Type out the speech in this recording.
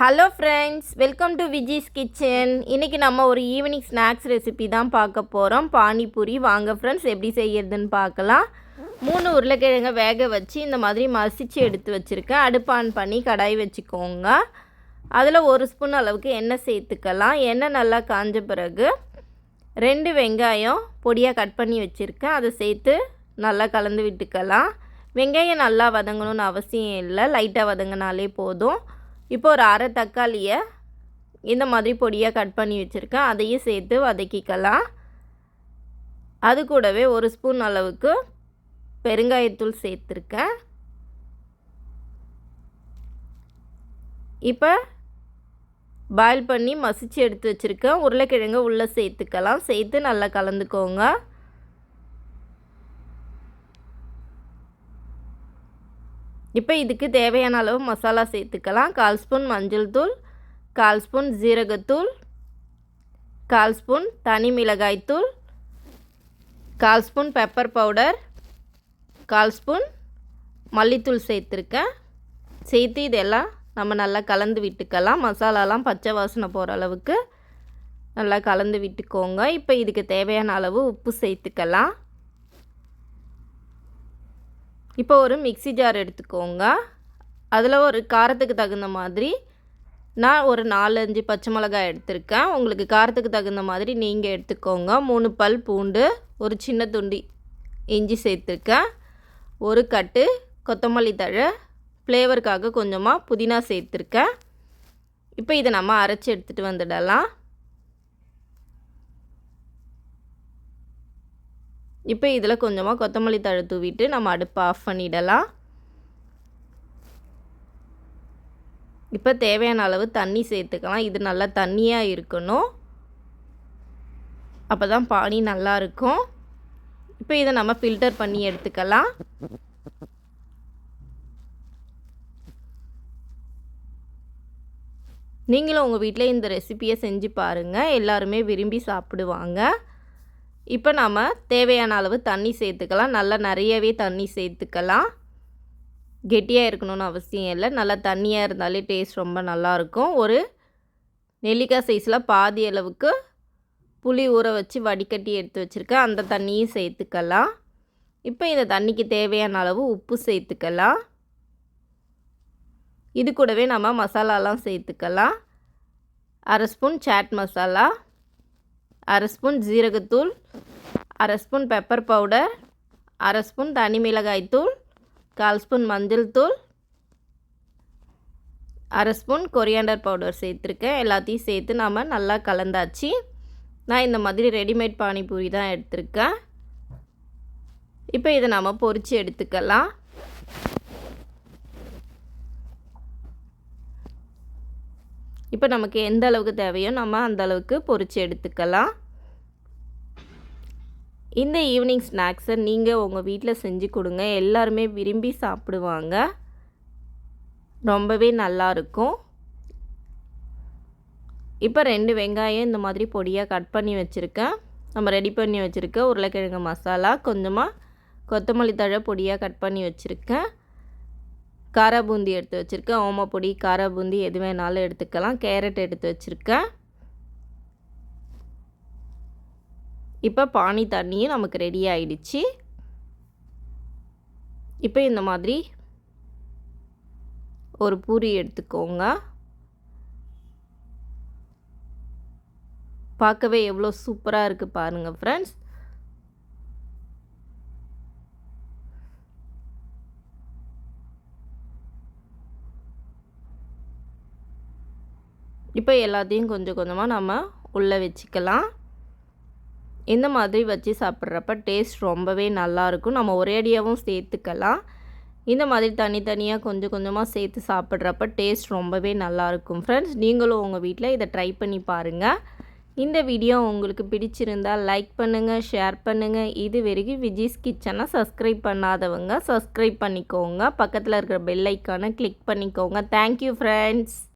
Hello friends welcome to Viji's kitchen இன்றைக்கி நம்ம ஒரு ஈவினிங் ஸ்நாக்ஸ் ரெசிபி தான் பார்க்க போகிறோம் பானிபூரி வாங்க ஃப்ரெண்ட்ஸ் எப்படி செய்யறதுன்னு பார்க்கலாம். மூணு உருளைக்கிழங்கை வேக வச்சு இந்த மாதிரி மசிச்சு எடுத்து வச்சுருக்கேன். அடுப்பான் பண்ணி கடாய் வச்சுக்கோங்க. அதில் ஒரு ஸ்பூன் அளவுக்கு எண்ணெய் சேர்த்துக்கலாம். எண்ணெய் நல்லா காஞ்ச பிறகு ரெண்டு வெங்காயம் பொடியாக கட் பண்ணி வச்சுருக்கேன். அதை சேர்த்து நல்லா கலந்து விட்டுக்கலாம். வெங்காயம் நல்லா வதங்கணும்னு அவசியம் இல்லை. லைட்டாக வதங்கினாலே போதும். இப்போ ஒரு அரை தக்காளியை இந்த மாதிரி பொடியாக கட் பண்ணி வச்சுருக்கேன். அதையும் சேர்த்து வதக்கிக்கலாம். அது கூடவே ஒரு ஸ்பூன் அளவுக்கு பெருங்காயத்தூள் சேர்த்துருக்கேன். இப்போ பாயில் பண்ணி மசிச்சு எடுத்து வச்சுருக்கேன். உருளைக்கிழங்கு உள்ளே சேர்த்துக்கலாம். சேர்த்து நல்லா கலந்துக்கோங்க. இப்போ இதுக்கு தேவையான அளவு மசாலா சேர்த்துக்கலாம். கால் ஸ்பூன் மஞ்சள் தூள் கால் ஸ்பூன் ஜீரகத்தூள் கால் ஸ்பூன் தனி மிளகாய் தூள் கால் ஸ்பூன் பெப்பர் பவுடர் கால் ஸ்பூன் மல்லித்தூள் சேர்த்துருக்கேன். சேர்த்து இதெல்லாம் நம்ம நல்லா கலந்து விட்டுக்கலாம். மசாலாலாம் பச்சை வாசனை போகிற அளவுக்கு நல்லா கலந்து விட்டுக்கோங்க. இப்போ இதுக்கு தேவையான அளவு உப்பு சேர்த்துக்கலாம். இப்போ ஒரு மிக்சி ஜார் எடுத்துக்கோங்க. அதில் ஒரு காரத்துக்கு தகுந்த மாதிரி நான் ஒரு நாலஞ்சு பச்சை மிளகாய் எடுத்திருக்கேன். உங்களுக்கு காரத்துக்கு தகுந்த மாதிரி நீங்கள் எடுத்துக்கோங்க. மூணு பல் பூண்டு ஒரு சின்ன துண்டி இஞ்சி சேர்த்துருக்கேன். ஒரு கட்டு கொத்தமல்லி தழை ஃப்ளேவருக்காக கொஞ்சமாக புதினா சேர்த்துருக்கேன். இப்போ இதை நம்ம அரைச்சி எடுத்துகிட்டு வந்துடலாம். இப்போ இதில் கொஞ்சமாக கொத்தமல்லி தழை தூவிட்டு நம்ம அடுப்பை ஆஃப் பண்ணிடலாம். இப்போ தேவையான அளவு தண்ணி சேர்த்துக்கலாம். இது நல்லா தண்ணியாக இருக்கணும். அப்போ தான் பானி நல்லாயிருக்கும் இப்போ இதை நம்ம ஃபில்டர் பண்ணி எடுத்துக்கலாம். நீங்களும் உங்கள் வீட்டில் இந்த ரெசிப்பியை செஞ்சு பாருங்கள் எல்லாருமே விரும்பி சாப்பிடுவாங்க. இப்போ நம்ம தேவையான அளவு தண்ணி சேர்த்துக்கலாம். நல்லா நிறையவே தண்ணி சேர்த்துக்கலாம். கெட்டியாக இருக்கணும்னு அவசியம் இல்லை. நல்லா தண்ணியாக இருந்தாலே டேஸ்ட் ரொம்ப நல்லாயிருக்கும். ஒரு நெல்லிக்காய் சைஸில் பாதி அளவுக்கு புளி ஊற வச்சு வடிகட்டி எடுத்து வச்சுருக்கேன். அந்த தண்ணியும் சேர்த்துக்கலாம். இப்போ இந்த தண்ணிக்கு தேவையான அளவு உப்பு சேர்த்துக்கலாம். இது கூடவே நம்ம மசாலாலாம் சேர்த்துக்கலாம். அரை ஸ்பூன் சாட் மசாலா அரை ஸ்பூன் ஜீரகத்தூள் அரை ஸ்பூன் பெப்பர் பவுடர் அரை ஸ்பூன் தனி மிளகாய் தூள் கால் ஸ்பூன் மஞ்சள் தூள் அரை ஸ்பூன் கொரியாண்டர் பவுடர் சேர்த்துருக்கேன். எல்லாத்தையும் சேர்த்து நாம் நல்லா கலந்தாச்சு. நான் இந்த மாதிரி ரெடிமேட் பானிபூரி தான் எடுத்திருக்கேன். இப்போ இதை நாம் பொரித்து எடுத்துக்கலாம். இப்போ நமக்கு எந்த அளவுக்கு தேவையோ நம்ம அந்த அளவுக்கு பொரித்து எடுத்துக்கலாம். இந்த ஈவினிங் ஸ்நாக்ஸை நீங்கள் உங்கள் வீட்டில் செஞ்சு கொடுங்க. எல்லாருமே விரும்பி சாப்பிடுவாங்க. ரொம்பவே நல்லாயிருக்கும் இப்போ ரெண்டு வெங்காயம் இந்த மாதிரி பொடியாக கட் பண்ணி வச்சுருக்கேன். நம்ம ரெடி பண்ணி வச்சுருக்க உருளைக்கிழங்கு மசாலா கொஞ்சமாக கொத்தமல்லி தழை பொடியாக கட் பண்ணி வச்சுருக்கேன். கார பூந்தி எடுத்து வச்சுருக்கேன். ஓமப்பொடி கார பூந்தி எது வேணாலும் எடுத்துக்கலாம். கேரட் எடுத்து வச்சுருக்கேன். இப்போ பானி தண்ணியும் நமக்கு ரெடி ஆயிடுச்சு. இப்போ இந்த மாதிரி ஒரு பூரி எடுத்துக்கோங்க. பார்க்கவே எவ்வளோ சூப்பராக இருக்குது பாருங்கள் ஃப்ரெண்ட்ஸ் இப்போ எல்லாத்தையும் கொஞ்சம் கொஞ்சமாக நம்ம உள்ளே வச்சுக்கலாம். இந்த மாதிரி வச்சு சாப்பிட்றப்ப டேஸ்ட் ரொம்பவே நல்லாயிருக்கும் நம்ம ஒரேடியாகவும் சேர்த்துக்கலாம். இந்த மாதிரி தனித்தனியாக கொஞ்சம் கொஞ்சமாக சேர்த்து சாப்பிட்றப்ப டேஸ்ட் ரொம்பவே நல்லாயிருக்கும் ஃப்ரெண்ட்ஸ் நீங்களும் உங்கள் வீட்டில் இதை ட்ரை பண்ணி பாருங்கள் இந்த வீடியோ உங்களுக்கு பிடிச்சிருந்தால் லைக் பண்ணுங்கள் ஷேர் பண்ணுங்கள் இது வரைக்கும் விஜிஸ் கிச்சனை சப்ஸ்கிரைப் பண்ணாதவங்க சப்ஸ்கிரைப் பண்ணிக்கோங்க. பக்கத்தில் இருக்கிற பெல் ஐக்கானை கிளிக் பண்ணிக்கோங்க. Thank you friends